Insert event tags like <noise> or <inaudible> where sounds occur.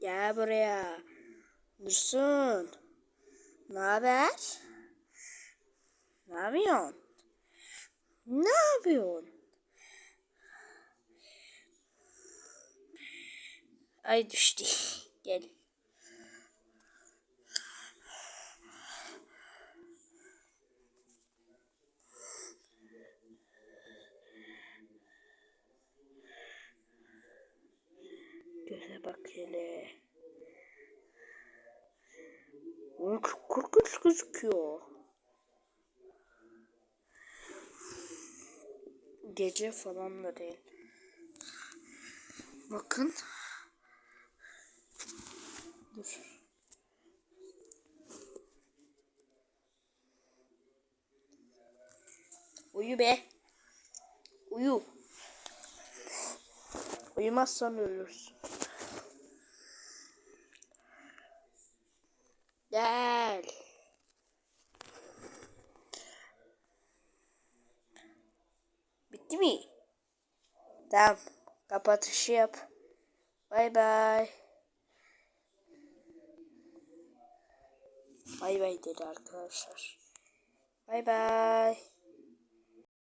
Gel buraya. Dursun. Ne haber? Ne yapıyorsun? Ne yapıyorsun? Ay düştü. <laughs> Gel. Göze bak hele. Oğlum çok korkunç gözüküyor. Gece falan da değil. Bakın. Dur. Uyu be. Uyu. Uyumazsan ölürsün. Gel. Bitti mi? Tamam. Kapatışı yap. Bay bay. Bay bay dedi arkadaşlar. Bay bay.